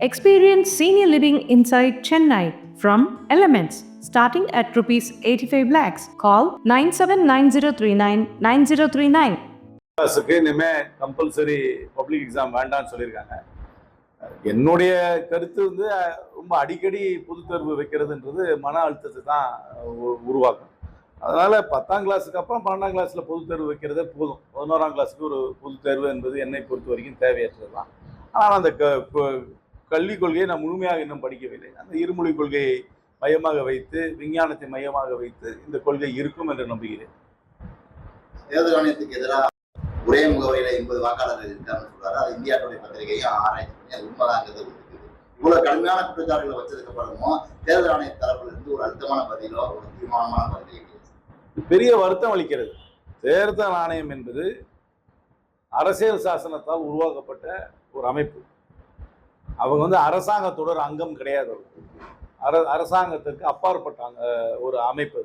Experience senior living inside Chennai from Elements starting at rupees 85 lakhs. Call 979039 9039. கிளாஸுக்கு இனிமேல் compulsory public exam வேண்டாம்னு சொல்லியிருக்காங்க என்னுடைய கருத்து வந்து ரொம்ப அடிக்கடி பொது தேர்வு வைக்கிறதுன்றது மன அழுத்தத்தை தான் உ- உருவாக்கும் அதனால் பத்தாம் கிளாஸுக்கு அப்புறம் பன்னெண்டாம் கிளாஸில் பொது தேர்வு வைக்கிறதே போதும் பதினோராம் கிளாஸுக்கு ஒரு பொது தேர்வு என்பது என்னை பொறுத்த வரைக்கும் தேவையற்றது தான் ஆனால் அந்த க கல்விக் கொள்கையை நான் முழுமையாக இன்னும் படிக்கவில்லை. அந்த இருமொழி கொள்கையை மையமாக வைத்து விஞ்ஞானத்தை மையமாக வைத்து இந்த கொள்கை இருக்கும் என்று நம்புகிறேன். தேர்தல் ஆணையத்துக்கு எதிராக ஒரே முகவரியில எண்பது வாக்காளர்கள் இருக்காருன்னு சொல்றாரு. அது இந்தியா பத்திரிகையும் ஆராய்ச்சி பண்ணி உண்மைதாங்கிறது இவ்வளவு கடுமையான குற்றச்சாட்டுகளை வச்சதுக்கு அப்புறமும் தேர்தல் ஆணைய தரப்புல இருந்து ஒரு அழுத்தமான பதிலோ ஒரு தீர்மானமான பதிலோ. பெரிய வருத்தம் அளிக்கிறது. தேர்தல் ஆணையம் என்பது அரசியல் சாசனத்தால் உருவாக்கப்பட்ட ஒரு அமைப்பு. அவங்க வந்து அரசாங்கத்தோட ஒரு அங்கம் கிடையாது அர அரசாங்கத்திற்கு அப்பாற்பட்டாங்க ஒரு அமைப்பு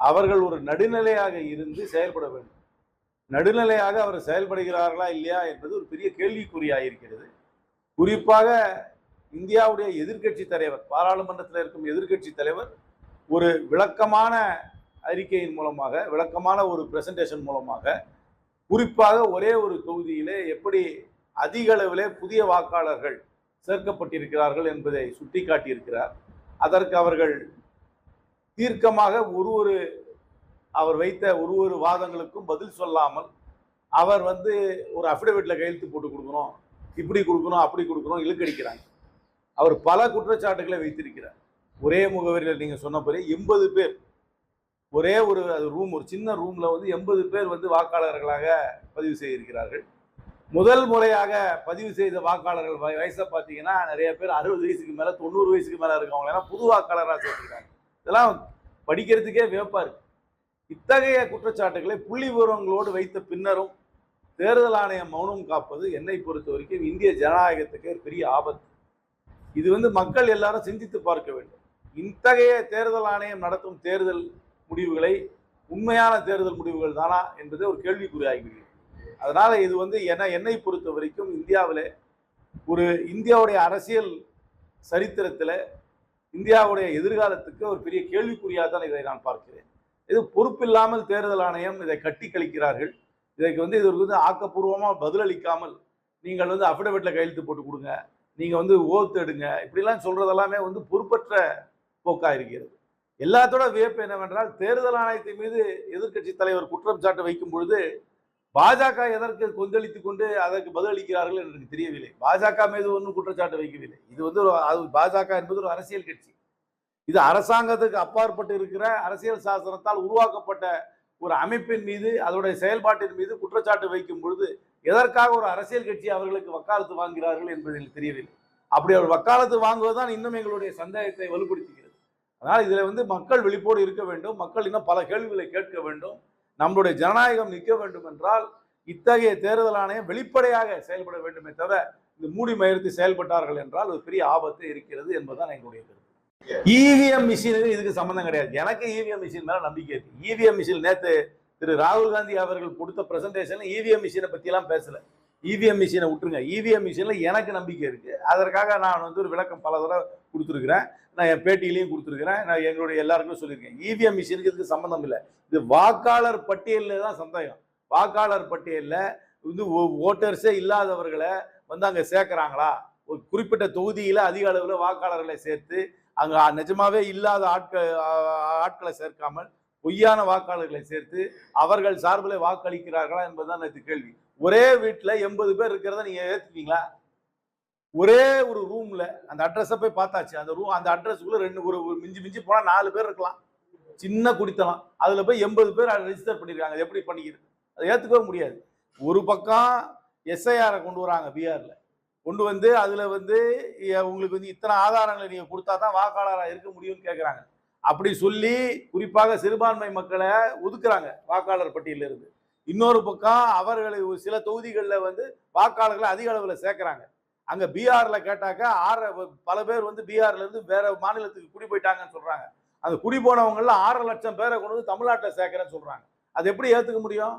அவர்கள் ஒரு நடுநிலையாக இருந்து செயல்பட வேண்டும். நடுநிலையாக அவர் செயல்படுகிறார்களா இல்லையா என்பது ஒரு பெரிய கேள்விக்குறியாக இருக்கிறது. குறிப்பாக இந்தியாவுடைய எதிர்க்கட்சி தலைவர் பாராளுமன்றத்தில் இருக்கும் எதிர்க்கட்சி தலைவர் ஒரு விளக்கமான அறிக்கையின் மூலமாக விளக்கமான ஒரு பிரசன்டேஷன் மூலமாக குறிப்பாக ஒரே ஒரு தொகுதியிலே எப்படி அதிக அளவிலே புதிய வாக்காளர்கள் சேர்க்கப்பட்டிருக்கிறார்கள் என்பதை சுட்டிக்காட்டியிருக்கிறார். அதற்கு அவர்கள் தீர்க்கமாக ஒரு ஒரு அவர் வைத்த ஒரு ஒரு வாதங்களுக்கும் பதில் சொல்லாமல் அவர் வந்து ஒரு அஃபிடவிட்டில் கையெழுத்து போட்டு கொடுக்கணும் இப்படி கொடுக்கணும் அப்படி கொடுக்கணும் இழுக்கடிக்கிறாங்க. அவர் பல குற்றச்சாட்டுகளை வைத்திருக்கிறார். ஒரே முகவரியில் நீங்கள் சொன்னபடி எண்பது பேர் ஒரே ஒரு ரூம் ஒரு சின்ன ரூமில் வந்து எண்பது பேர் வந்து வாக்காளர்களாக பதிவு செய்திருக்கிறார்கள். முதல் முறையாக பதிவு செய்த வாக்காளர்கள் வய- வயசை பார்த்தீங்கன்னா நிறைய பேர் அறுபது வயசுக்கு மேலே தொண்ணூறு வயசுக்கு மேலே இருக்கவங்க எல்லாம் புது வாக்காளராக சேர்த்துருக்காங்க. இதெல்லாம் படிக்கிறதுக்கே வியப்பாக இருக்கு. இத்தகைய குற்றச்சாட்டுகளை புள்ளி விவரங்களோடு வைத்த பின்னரும் தேர்தல் ஆணையம் மௌனம் காப்பது என்னை பொறுத்த வரைக்கும் இந்திய ஜனநாயகத்துக்கு பெரிய ஆபத்து. இது வந்து மக்கள் எல்லாரும் சிந்தித்து பார்க்க வேண்டும். இத்தகைய தேர்தல் ஆணையம் நடத்தும் தேர்தல் முடிவுகளை உண்மையான தேர்தல் முடிவுகள் தானா என்பது ஒரு கேள்விக்குறியாகிவிடுகிறது அதனால் இது வந்து என என்னை பொறுத்த வரைக்கும் இந்தியாவில் ஒரு இந்தியாவுடைய அரசியல் சரித்திரத்தில் இந்தியாவுடைய எதிர்காலத்துக்கு ஒரு பெரிய கேள்விக்குறியாக தான் இதை நான் பார்க்கிறேன். இது பொறுப்பில்லாமல் தேர்தல் ஆணையம் இதை கட்டி கழிக்கிறார்கள். இதற்கு வந்து இதற்கு வந்து ஆக்கப்பூர்வமாக பதிலளிக்காமல் நீங்கள் வந்து அஃபிடவிட்டில் கையெழுத்து போட்டு கொடுங்க. நீங்கள் வந்து ஓத்து எடுங்க. இப்படிலாம் சொல்கிறதெல்லாமே வந்து பொறுப்பற்ற போக்காக இருக்கிறது. எல்லாத்தோட வியப்பு என்னவென்றால் தேர்தல் ஆணையத்தின் மீது எதிர்க்கட்சி தலைவர் குற்றம் சாட்டு வைக்கும் பொழுது பாஜக எதற்கு கொந்தளித்துக் கொண்டு அதற்கு பதிலளிக்கிறார்கள் என்று எனக்கு தெரியவில்லை. பாஜக மீது ஒன்றும் குற்றச்சாட்டு வைக்கவில்லை. இது வந்து ஒரு அது பாஜக என்பது ஒரு அரசியல் கட்சி. இது அரசாங்கத்துக்கு அப்பாற்பட்டு இருக்கிற அரசியல் சாசனத்தால் உருவாக்கப்பட்ட ஒரு அமைப்பின் மீது அதோடைய செயல்பாட்டின் மீது குற்றச்சாட்டு வைக்கும் பொழுது எதற்காக ஒரு அரசியல் கட்சி அவர்களுக்கு வக்காலத்து வாங்குகிறார்கள் என்பது எனக்கு தெரியவில்லை. அப்படி அவர் வக்காலத்து வாங்குவதுதான் இன்னும் எங்களுடைய சந்தேகத்தை வலுப்படுத்துகிறது. அதனால் இதில் வந்து மக்கள் விழிப்போடு இருக்க வேண்டும். மக்கள் இன்னும் பல கேள்விகளை கேட்க வேண்டும். நம்மளுடைய ஜனநாயகம் நிற்க வேண்டும் என்றால் இத்தகைய தேர்தல் ஆணையம் வெளிப்படையாக செயல்பட வேண்டுமே தவிர இந்த மூடி மயர்த்தி செயல்பட்டார்கள் என்றால் ஒரு பெரிய ஆபத்து இருக்கிறது என்பதுதான் எங்களுடைய கருத்து. இவிஎம் மிஷினுக்கு இதுக்கு சம்பந்தம் கிடையாது. எனக்கு இவிஎம் மிஷின் மேல நம்பிக்கை இருக்கு. இவிஎம் மிஷின் நேத்து திரு ராகுல் காந்தி அவர்கள் கொடுத்த பிரசன்டேஷன் இவிஎம் மிஷினை பத்தி எல்லாம் பேசல. இவிஎம் மிஷினை விட்டுருங்க. இவிஎம் மிஷினில் எனக்கு நம்பிக்கை இருக்குது அதற்காக நான் வந்து ஒரு விளக்கம் பல தடவை கொடுத்துருக்குறேன். நான் என் பேட்டியிலையும் கொடுத்துருக்குறேன். நான் எங்களுடைய எல்லாருக்கும் சொல்லியிருக்கேன். இவிஎம் மிஷினுக்கு இதுக்கு சம்மந்தம் இல்லை. இது வாக்காளர் பட்டியலில் தான் சந்தேகம். வாக்காளர் பட்டியலில் வந்து ஓட்டர்ஸே இல்லாதவர்களை வந்து அங்கே சேர்க்குறாங்களா? ஒரு குறிப்பிட்ட தொகுதியில் அதிக அளவில் வாக்காளர்களை சேர்த்து அங்கே நிஜமாவே இல்லாத ஆட்கள் ஆட்களை சேர்க்காமல் பொய்யான வாக்காளர்களை சேர்த்து அவர்கள் சார்பில் வாக்களிக்கிறார்களா என்பதுதான் நேற்று கேள்வி. ஒரே வீட்டில் எண்பது பேர் இருக்கிறத நீங்கள் ஏற்றுக்கீங்களா ஒரே ஒரு ரூமில் அந்த அட்ரஸை போய் பார்த்தாச்சு. அந்த ரூம் அந்த அட்ரஸுக்குள்ளே ரெண்டு ஒரு ஒரு மிஞ்சி மிஞ்சி போனால் நாலு பேர் இருக்கலாம். சின்ன குடித்தலாம் அதில் போய் எண்பது பேர் அதை ரெஜிஸ்டர் பண்ணியிருக்காங்க அது எப்படி பண்ணிக்கிறது? அதை ஏற்றுக்கவே முடியாது. ஒரு பக்கம் எஸ்ஐஆரை கொண்டு வராங்க பிஆரில் கொண்டு வந்து அதில் வந்து உங்களுக்கு வந்து இத்தனை ஆதாரங்களை நீங்கள் கொடுத்தா தான் வாக்காளராக இருக்க முடியும்னு கேட்குறாங்க அப்படி சொல்லி குறிப்பாக சிறுபான்மை மக்களை ஒதுக்குறாங்க வாக்காளர் பட்டியலில் இருந்து இன்னொரு பக்கம் அவர்களை சில தொகுதிகளில் வந்து வாக்காளர்களை அதிக அளவில் சேர்க்குறாங்க. அங்கே பீகாரில் கேட்டாக்க ஆறரை பல பேர் வந்து பீகார்லேருந்து வேறு வேற மாநிலத்துக்கு குடி போயிட்டாங்கன்னு சொல்கிறாங்க அந்த குடி போனவங்களில் ஆறரை லட்சம் பேரை கொண்டு வந்து தமிழ்நாட்டில் சேர்க்குறேன்னு சொல்கிறாங்க அது எப்படி ஏற்றுக்க முடியும்?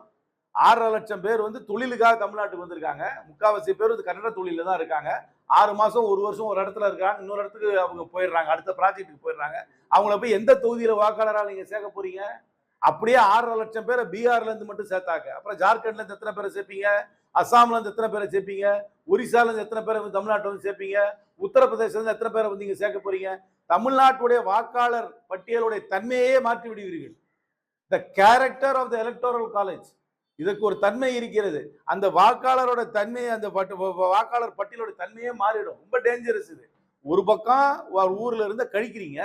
ஆறரை லட்சம் பேர் வந்து தொழிலுக்காக தமிழ்நாட்டுக்கு வந்திருக்காங்க. முக்காவாசி பேர் வந்து கன்னட தொழிலில் தான் இருக்காங்க. ஆறு மாதம் ஒரு வருஷம் ஒரு இடத்துல இருக்காங்க. இன்னொரு இடத்துக்கு அவங்க போயிடுறாங்க. அடுத்த ப்ராஜெக்ட்டுக்கு போயிடுறாங்க. அவங்கள போய் எந்த தொகுதியில் வாக்காளராக நீங்கள் சேர்க்க போறீங்க? அப்படியே ஆறரை லட்சம் பேரை பீகார்லேருந்து மட்டும் சேர்த்தாங்க. அப்புறம் ஜார்க்கண்ட்லேருந்து எத்தனை பேரை சேர்ப்பீங்க? அஸ்ஸாம்லேருந்து எத்தனை பேரை சேர்ப்பீங்க? ஒரிசாலேருந்து எத்தனை பேரை வந்து தமிழ்நாட்டில் வந்து சேர்ப்பீங்க? உத்தரப்பிரதேசிலேருந்து எத்தனை பேரை வந்து நீங்கள் சேர்க்க போறீங்க? தமிழ்நாட்டுடைய வாக்காளர் பட்டியலுடைய தன்மையே மாற்றி விடுவீர்கள் the character of the electoral college இதுக்கு ஒரு தன்மை இருக்கிறது. அந்த வாக்காளரோட தன்மை அந்த பட்டு- வாக்காளர் பட்டியலோட தன்மையே மாறிடும். ரொம்ப டேஞ்சரஸ் இது. ஒரு பக்கம் ஒரு ஊர்ல இருந்து கழிக்கிறீங்க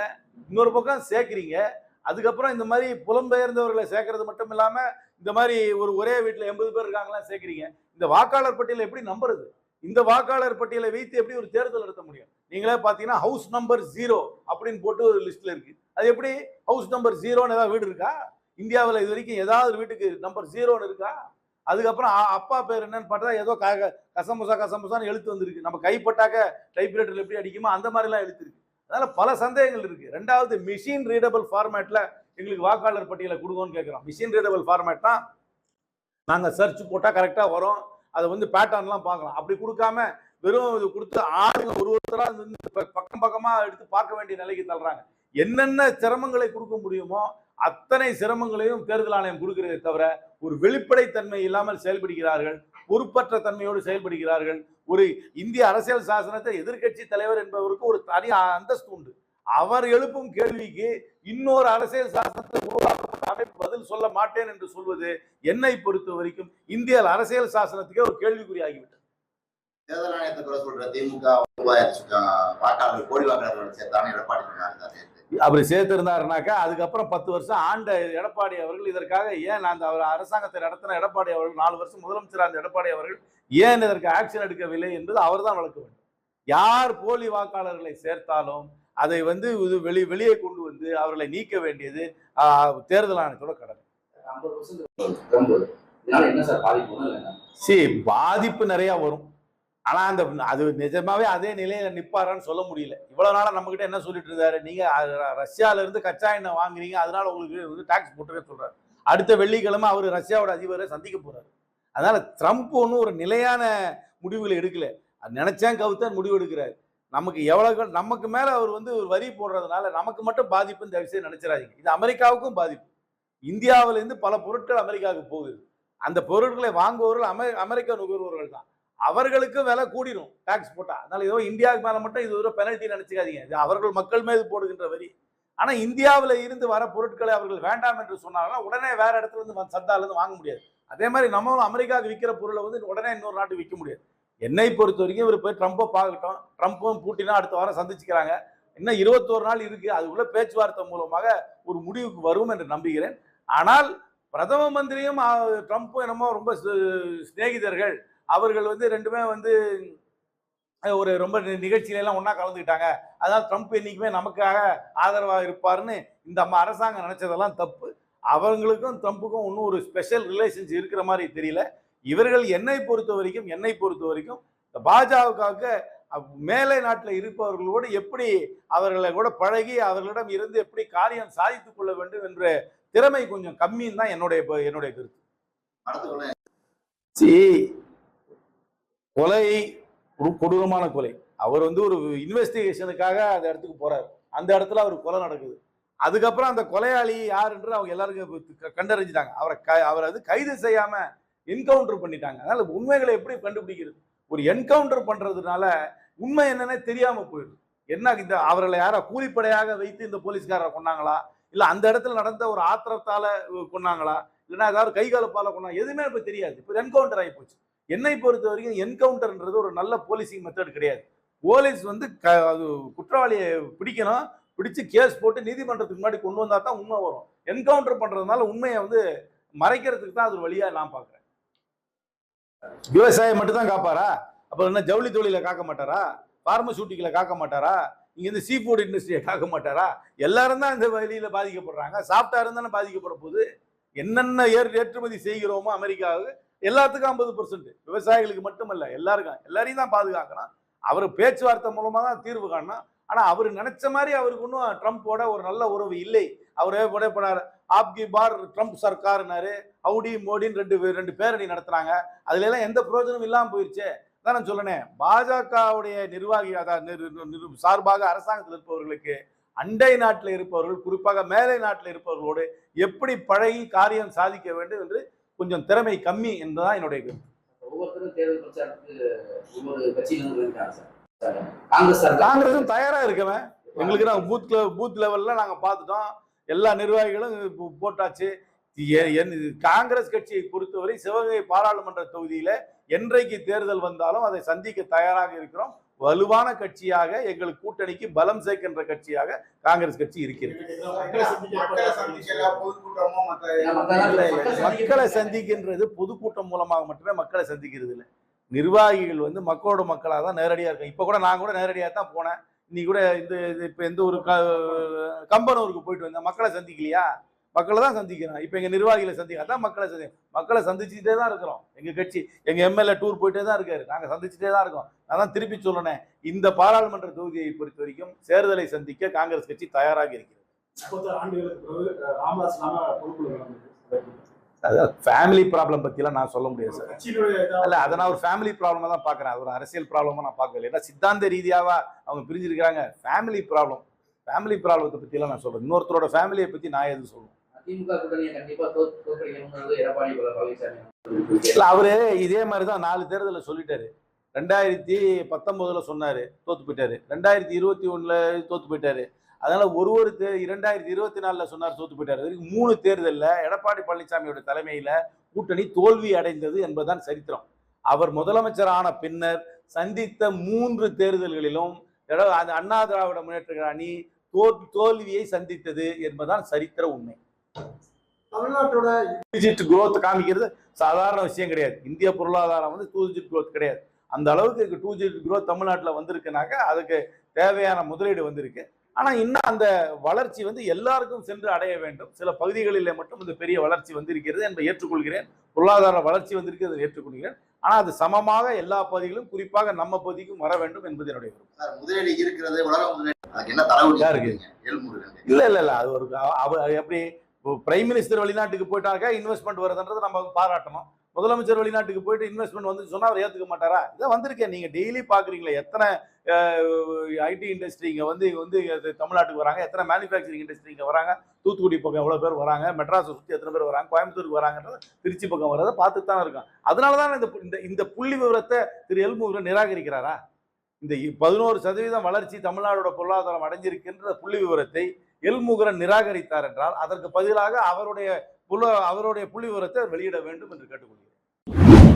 இன்னொரு பக்கம் சேர்க்கிறீங்க அதுக்கப்புறம் இந்த மாதிரி புலம்பெயர்ந்தவர்களை சேர்க்கறது மட்டும் இல்லாம இந்த மாதிரி ஒரு ஒரே வீட்டில் எண்பது பேர் இருக்காங்களா சேர்க்கிறீங்க. இந்த வாக்காளர் பட்டியலை எப்படி நம்புறது? இந்த வாக்காளர் பட்டியலை வைத்து எப்படி ஒரு தேர்தல் நடத்த முடியும்? நீங்களே பார்த்தீங்கன்னா ஹவுஸ் நம்பர் ஜீரோ அப்படின்னு போட்டு ஒரு லிஸ்ட்ல இருக்கு. அது எப்படி? ஹவுஸ் நம்பர் ஜீரோன்னு ஏதாவது வீடு இருக்கா? இந்தியாவில் இது வரைக்கும் ஏதாவது ஒரு வீட்டுக்கு நம்பர் ஜீரோன்னு இருக்கா? அதுக்கப்புறம் அப்பா பேர் என்னன்னு பார்த்தா ஏதோ க கசமுசா கசமுசான்னு எழுத்து வந்திருக்கு. நம்ம கைப்பட்டாக்க டைப்ரைட்டரில் எப்படி அடிக்குமோ அந்த மாதிரிலாம் எழுத்து இருக்கு. அதனால பல சந்தேகங்கள் இருக்கு. ரெண்டாவது மிஷின் ரீடபிள் ஃபார்மேட்டில் எங்களுக்கு வாக்காளர் பட்டியலை கொடுங்கன்னு கேட்குறோம் மிஷின் ரீடபிள் ஃபார்மேட்னா நாங்கள் சர்ச் போட்டால் கரெக்டாக வரும். அதை வந்து பேட்டர்ன்லாம் பார்க்கலாம். அப்படி கொடுக்காம வெறும் இது கொடுத்து ஆளுங்க ஒரு ஒருத்தராக பக்கம் பக்கமாக எடுத்து பார்க்க வேண்டிய நிலைக்கு தள்ளுறாங்க. என்னென்ன சிரமங்களை கொடுக்க முடியுமோ அத்தனை சிரமங்களையும் தேர்தல் ஆணையம் கொடுக்கிறதே தவிர ஒரு வெளிப்படைத்தன்மை இல்லாமல் செயல்படுகிறார்கள் பொறுப்பற்ற தன்மையோடு செயல்படுகிறார்கள். ஒரு இந்திய அரசியல் சாசனத்தை எதிர்கட்சி தலைவர் என்பவருக்கு ஒரு தனி அந்தஸ்து உண்டு. அவர் எழுப்பும் கேள்விக்கு இன்னொரு அரசியல் சாசனத்தை உருவாக்கும் அமைப்பு பதில் சொல்ல மாட்டேன் என்று சொல்வது என்னை பொறுத்த வரைக்கும் இந்திய அரசியல் சாசனத்துக்கே ஒரு கேள்விக்குறி ஆகிவிட்டது தேர்தல் ஆணையத்தை சொல்ற திமுக வாக்காளர்கள் கோடி வாக்காளர்கள் சேர்த்தான எடப்பாடி அப்படி சேர்த்திருந்தாருனாக்கா அதுக்கப்புறம் பத்து வருஷம் ஆண்ட எடப்பாடி அவர்கள் இதற்காக ஏன் அந்த அவர் அரசாங்கத்தை நடத்தின எடப்பாடி அவர்கள் நாலு வருஷம் முதலமைச்சர் அந்த எடப்பாடி அவர்கள் ஏன் இதற்கு ஆக்ஷன் எடுக்கவில்லை என்பது அவர்தான் வளர்க்க வேண்டும். யார் போலி வாக்காளர்களை சேர்த்தாலும் அதை வந்து இது வெளி வெளியே கொண்டு வந்து அவர்களை நீக்க வேண்டியது தேர்தல் ஆணையத்தோட கடமை. சரி பாதிப்பு நிறைய வரும். ஆனால் அந்த அது நிஜமாவே அதே நிலையில நிற்பாரான்னு சொல்ல முடியல. இவ்வளோ நாளாக நம்மக்கிட்ட என்ன சொல்லிட்டு இருந்தாரு? நீங்கள் ரஷ்யாவிலேருந்து ரஷ்யால இருந்து கச்சா எண்ணெய் வாங்குறீங்க அதனால உங்களுக்கு வந்து டாக்ஸ் போட்டுருக்க சொல்கிறார் அடுத்த வெள்ளிக்கிழமை அவர் ரஷ்யாவோட அதிபரை சந்திக்க போகிறாரு அதனால் ட்ரம்ப் ஒன்றும் ஒரு நிலையான முடிவுகளை எடுக்கல. அது நினச்சேன் கவுத்தான் முடிவு எடுக்கிறார். நமக்கு எவ்வளோ நமக்கு மேலே அவர் வந்து ஒரு வரி போடுறதுனால நமக்கு மட்டும் பாதிப்புன்னு தயவுசெய்து நினச்சிடாதீங்க. இது அமெரிக்காவுக்கும் பாதிப்பு. இந்தியாவிலேருந்து பல பொருட்கள் அமெரிக்காவுக்கு போகுது. அந்த பொருட்களை வாங்குபவர்கள் அமெ அமெரிக்க நுகர்வோர்கள் தான். அவர்களுக்கும் விலை கூடிடும் டேக்ஸ் போட்டால் அதனால் ஏதோ இந்தியாவுக்கு மேலே மட்டும் இது ஒரு பெனல்ட்டி நினச்சிக்காதீங்க. இது அவர்கள் மக்கள் மீது போடுகின்ற வரி. ஆனால் இந்தியாவில் இருந்து வர பொருட்களை அவர்கள் வேண்டாம் என்று சொன்னாங்கன்னா உடனே வேற இடத்துல இருந்து சந்தாலேருந்து வாங்க முடியாது. அதே மாதிரி நம்மளும் அமெரிக்காவுக்கு விற்கிற பொருளை வந்து உடனே இன்னொரு நாட்டுக்கு விற்க முடியாது. என்னை பொறுத்த வரைக்கும் இவர் போய் ட்ரம்ப்பை பார்க்கட்டும். ட்ரம்ப்பும் பூட்டினா அடுத்த வாரம் சந்திச்சுக்கிறாங்க. இன்னும் இருபத்தோரு நாள் இருக்குது அதுக்குள்ள பேச்சுவார்த்தை மூலமாக ஒரு முடிவுக்கு வரும் என்று நம்புகிறேன். ஆனால் பிரதம மந்திரியும் ட்ரம்ப்பும் என்னமோ ரொம்ப சிநேகிதர்கள் அவர்கள் வந்து ரெண்டுமே வந்து ஒரு ரொம்ப நிகழ்ச்சியில எல்லாம் ஒண்ணா கலந்துக்கிட்டாங்க. அதனால ட்ரம்ப் என்னைக்குமே நமக்காக ஆதரவாக இருப்பாருன்னு இந்த அம்மா அரசாங்கம் நினைச்சதெல்லாம் தப்பு. அவங்களுக்கும் ட்ரம்ப்புக்கும் இன்னும் ஒரு ஸ்பெஷல் ரிலேஷன்ஸ் இருக்கிற மாதிரி தெரியல. இவர்கள் என்னை பொறுத்த வரைக்கும் என்னை பொறுத்த வரைக்கும் இந்த பாஜகவுக்கு மேலை நாட்டில் இருப்பவர்களோடு எப்படி அவர்களை கூட பழகி அவர்களிடம் இருந்து எப்படி காரியம் சாதித்துக் கொள்ள வேண்டும் என்ற திறமை கொஞ்சம் கம்மின்னு தான் என்னுடைய என்னுடைய கருத்து. சி கொலை ஒரு கொடூரமான கொலை. அவர் வந்து ஒரு இன்வெஸ்டிகேஷனுக்காக அந்த இடத்துக்கு போறாரு. அந்த இடத்துல அவர் கொலை நடக்குது. அதுக்கப்புறம் அந்த கொலையாளி யாருன்ற அவங்க எல்லாருக்கும் க- கண்டறிஞ்சிட்டாங்க. அவரை க அவரை வந்து கைது செய்யாம என்கவுண்டர் பண்ணிட்டாங்க. அதனால உண்மைகளை எப்படி கண்டுபிடிக்கிறது? ஒரு என்கவுண்டர் பண்றதுனால உண்மை என்னன்னே தெரியாம போயிடுது. என்ன இந்த அவர்களை யாரா கூலிப்படையாக வைத்து இந்த போலீஸ்காரரை கொன்னாங்களா? இல்ல அந்த இடத்துல நடந்த ஒரு ஆத்திரத்தால கொண்டாங்களா கொன்னாங்களா? இல்லைன்னா ஏதாவது கை காலப்பால கொண்டாங்க எதுவுமே இப்ப தெரியாது. இப்போ என்கவுண்டர் ஆகி போச்சு. என்னை பொறுத்த வரைக்கும் என்கவுண்டர்ன்றது ஒரு நல்ல போலீசிங் மெத்தட் கிடையாது. போலீஸ் வந்து க அது குற்றவாளியை பிடிக்கணும் பிடிச்சு கேஸ் போட்டு நீதிமன்றத்துக்கு முன்னாடி கொண்டு வந்தா தான் உண்மை வரும். என்கவுண்டர் பண்றதுனால உண்மையை வந்து மறைக்கிறதுக்கு தான் அது ஒரு வழியா நான் பார்க்குறேன். விவசாயம் மட்டும் தான் காப்பாரா? அப்புறம் என்ன ஜவுளி தொழிலை காக்க மாட்டாரா? பார்மசூட்டிக்கலை காக்க மாட்டாரா? இங்க இந்த சீ ஃபுட் இண்டஸ்ட்ரியை காக்க மாட்டாரா? எல்லாரும் தான் இந்த வழியில பாதிக்கப்படுறாங்க. சாப்பிட்டா பாதிக்கப்பட போகுது. என்னென்ன ஏர் ஏற்றுமதி செய்கிறோமோ அமெரிக்காவுக்கு எல்லாத்துக்கும் ஐம்பது பர்சன்ட் விவசாயிகளுக்கு மட்டுமல்ல எல்லாருக்கும் எல்லாரையும் தான் பாதுகாக்கணும். அவர் பேச்சுவார்த்தை மூலமாக தான் தீர்வு காணணும். ஆனால் அவர் நினைச்ச மாதிரி அவருக்கு இன்னும் ட்ரம்ப்போட ஒரு நல்ல உறவு இல்லை. அவரே போனார் ஆப்கி பார் ட்ரம்ப் சர்க்கார்னாரு. ஹவுடி மோடின்னு ரெண்டு ரெண்டு பேரணி நடத்துனாங்க அதுல எல்லாம் எந்த பிரயோஜனமும் இல்லாமல் போயிடுச்சு தான் நான் சொல்லனே பாஜகவுடைய நிர்வாகி அதாவது சார்பாக அரசாங்கத்தில் இருப்பவர்களுக்கு அண்டை நாட்டில் இருப்பவர்கள் குறிப்பாக மேலை நாட்டில் இருப்பவர்களோடு எப்படி பழகி காரியம் சாதிக்க வேண்டும் என்று கொஞ்சம் திறமை கம்மி என்பதுதான் என்னுடைய கருத்து. ஒவ்வொருத்தரும் தேர்தல் பிரச்சாரத்துக்கு ஒவ்வொரு கட்சியிலிருந்து இருக்காங்க சார். Sir, Congress sir. காங்கிரசும் தயாரா இருக்கவன். எங்களுக்கு நாங்கள் பூத் பூத் லெவல்ல நாங்கள் பார்த்துட்டோம். எல்லா நிர்வாகிகளும் போட்டாச்சு. காங்கிரஸ் கட்சியை பொறுத்தவரை சிவகங்கை பாராளுமன்ற தொகுதியில என்றைக்கு தேர்தல் வந்தாலும் அதை சந்திக்க தயாராக இருக்கிறோம். வலுவான கட்சியாக எங்கள் கூட்டணிக்கு பலம் சேர்க்கின்ற கட்சியாக காங்கிரஸ் கட்சி இருக்கிறது. மக்களை சந்திக்கின்றது பொதுக்கூட்டம் மூலமாக மட்டுமே மக்களை சந்திக்கிறது இல்லை. நிர்வாகிகள் வந்து மக்களோட மக்களாக தான் நேரடியாக இருக்கும் இப்போ கூட நான் கூட நேரடியாக தான் போனேன். நீ கூட இந்த இது இப்போ எந்த ஒரு க கம்பனூருக்கு போயிட்டு வந்தேன் மக்களை சந்திக்கலையா? மக்களை தான் சந்திக்கிறேன் இப்போ எங்கள் நிர்வாகிகளை சந்திக்க அதான் மக்களை சந்தி மக்களை சந்திச்சுட்டே தான் இருக்கிறோம். எங்கள் கட்சி எங்கள் எம்எல்ஏ டூர் போயிட்டே தான் இருக்காரு. நாங்கள் சந்திச்சுட்டே தான் இருக்கோம். நான் தான் திருப்பி சொல்லணேன் இந்த பாராளுமன்ற தொகுதியை பொறுத்த வரைக்கும் தேர்தலை சந்திக்க காங்கிரஸ் கட்சி தயாராக இருக்கிறது. அதாவது ஃபேமிலி ப்ராப்ளம் பற்றிலாம் நான் சொல்ல முடியாது சார் இல்ல அதை நான் ஒரு ஃபேமிலி ப்ராப்ளமா தான் பார்க்கறேன். அது ஒரு அரசியல் ப்ராப்ளமா நான் பார்க்கல ஏன்னா சித்தாந்த ரீதியாவா அவங்க பிரிஞ்சிருக்காங்க ஃபேமிலி ப்ராப்ளம் ஃபேமிலி ப்ராப்ளத்தை பற்றிலாம் நான் சொல்றேன். இன்னொருத்தரோட ஃபேமிலியை பத்தி நான் எதுவும் சொல்லுவேன் திமுக கூட்டணியை கண்டிப்பா தோற்கடிக்கணும்ன்றது எடப்பாடி பழனிசாமி இல்ல அவரு இதே மாதிரி தான் நாலு தேர்தலில் சொல்லிட்டாரு. ரெண்டாயிரத்தி பத்தொன்பதுல சொன்னாரு தோத்து போயிட்டாரு. ரெண்டாயிரத்தி இருபத்தி ஒண்ணுல தோத்து போயிட்டாரு. அதனால ஒரு ஒரு தே இரண்டாயிரத்தி இருபத்தி நாலுல சொன்னார் தோத்து போயிட்டாரு. வரைக்கும் மூணு தேர்தலில் எடப்பாடி பழனிசாமியோட தலைமையில கூட்டணி தோல்வி அடைந்தது என்பதுதான் சரித்திரம். அவர் முதலமைச்சர் ஆன பின்னர் சந்தித்த மூன்று தேர்தல்களிலும் அந்த அண்ணா திராவிட முன்னேற்ற அணி தோல்வியை சந்தித்தது என்பதுதான் சரித்திர உண்மை. தமிழ்நாட்டோட டிஜிட் growth காமிக்கிறது சாதாரண விஷயம் கிடையாது. இந்திய பொருளாதாரம் வந்து டூ டிஜிட் growth கிடையாது. அந்த அளவுக்கு டூ டிஜிட் growth தமிழ்நாட்டில் வந்திருக்குனாக்க அதுக்கு தேவையான முதலீடு வந்திருக்கு. ஆனா இன்னும் அந்த வளர்ச்சி வந்து எல்லாருக்கும் சென்று அடைய வேண்டும். சில பகுதிகளிலே மட்டும் இந்த பெரிய வளர்ச்சி வந்திருக்கிறது என்பதை ஏற்றுக்கொள்கிறேன். பொருளாதார வளர்ச்சி வந்திருக்கிறது ஏற்றுக்கொள்கிறேன். ஆனா அது சமமாக எல்லா பகுதிகளும் குறிப்பாக நம்ம பகுதிக்கும் வர வேண்டும் என்பது என்னுடைய சார் முதலீடு இருக்கிறது உலக முதலீடு. அதுக்கு என்ன யாருக்கு? எல்முருகன் இல்ல இல்ல இல்ல. அது ஒரு எப்படி பிரைம் மினிஸ்டர் வெளிநாட்டுக்கு போயிட்டாக்க இன்வெஸ்ட்மெண்ட் வருதுன்றதை நம்ம பாராட்டணும். முதலமைச்சர் வெளிநாட்டுக்கு போயிட்டு இன்வெஸ்ட்மெண்ட் வந்து சொன்னால் அவர் ஏற்றுக்க மாட்டாரா? இதை வந்திருக்கேன் நீங்கள் டெய்லி பார்க்குறீங்களே எத்தனை ஐடி இண்டஸ்ட்ரி இங்கே வந்து இங்கே வந்து தமிழ்நாட்டுக்கு வராங்க எத்தனை மேனுஃபேக்சரிங் இண்டஸ்ட்ரி இங்கே வராங்க தூத்துக்குடி பக்கம் எவ்வளோ பேர் வராங்க மெட்ராஸை சுற்றி எத்தனை பேர் வராங்க கோயம்புத்தூருக்கு வராங்கன்றது திருச்சி பக்கம் வரதை பார்த்துட்டு தான் இருக்கோம். அதனால தான் இந்த இந்த- இந்த புள்ளி விவரத்தை திரு எல்முருகன் நிராகரிக்கிறாரா? இந்த பதினோரு சதவீதம் வளர்ச்சி தமிழ்நாடோட பொருளாதாரம் அடைஞ்சிருக்கின்ற புள்ளி விவரத்தை எல்முகரன் நிராகரித்தார் என்றால் அதற்கு பதிலாக அவருடைய புல அவருடைய புள்ளி விவரத்தை வெளியிட வேண்டும் என்று கேட்டுக்கொள்கிறேன்.